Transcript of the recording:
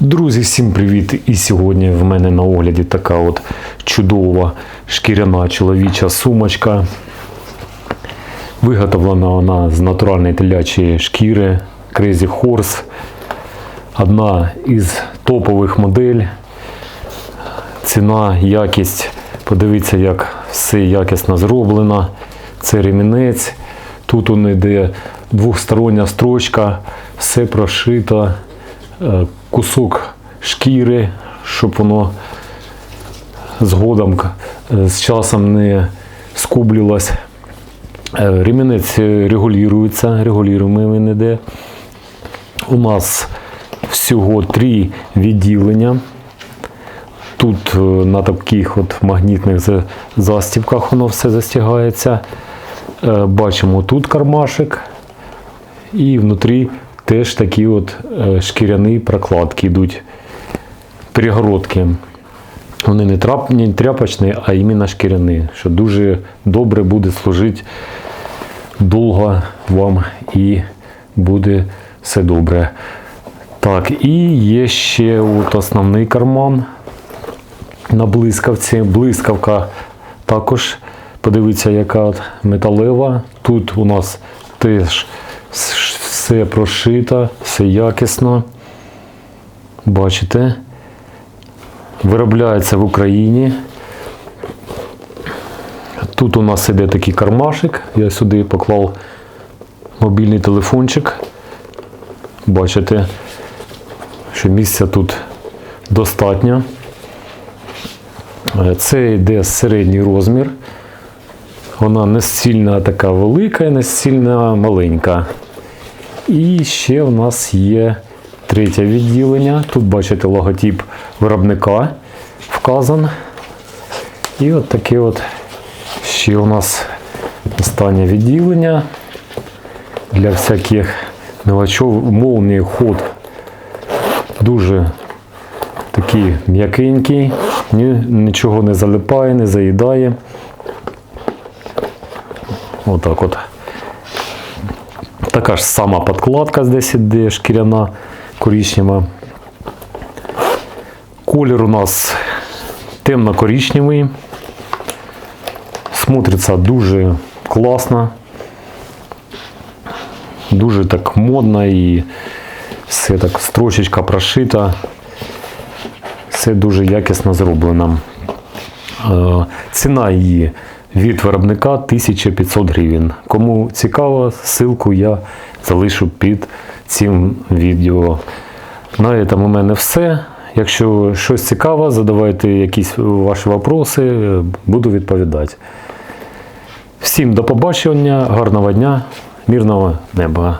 Друзі, всім привіт! І сьогодні в мене на огляді така от чудова шкіряна чоловіча сумочка. Виготовлена вона з натуральної телячої шкіри Crazy Horse. Одна із топових модель. Ціна, якість. Подивіться, як все якісно зроблено. Це ремінець. Тут он йде двохстороння строчка, все прошито. Кусок шкіри, щоб воно згодом е, з часом не скублювалось. Е, Ремінець регулюється, регулюємо він іде. У нас всього три відділення. Тут е, на таких от магнітних за- застібках воно все застягається. Бачимо тут кармашик. І внутрі теж такі от е, шкіряні прокладки йдуть. Перегородки. Вони не, трап, тряпочні, а іменно шкіряні, що дуже добре буде служити довго вам і буде все добре. Так, і є ще от основний карман на блискавці. Блискавка також, подивіться, яка металева. Тут у нас теж все прошито, все якісно. Бачите? Виробляється в Україні. Тут у нас іде такий кармашик. Я сюди поклав мобільний телефончик. Бачите, що місця тут достатньо. Е, Це йде середній розмір. Вона не сильно така велика і не сильно маленька. І ще в нас є третє відділення. Тут бачите логотип виробника вказан. І от таке от ще у нас останнє відділення для всяких мелочов. Молнії ход дуже такий м'якенький, нічого не залипає, не заїдає. Отак от. Така ж сама подкладка здесь іде шкіряна, коричнева. Колір у нас темно-коричневий. Смотриться дуже класно. Дуже так модно і все так строчечка прошита. Все дуже якісно зроблено. Е, Ціна її від виробника 1500 гривень. Кому цікаво, ссылку я залишу під цим відео. На цьому у мене все. Якщо щось цікаве, задавайте якісь ваші вопроси, буду відповідати. Всім до побачення, гарного дня, мирного неба.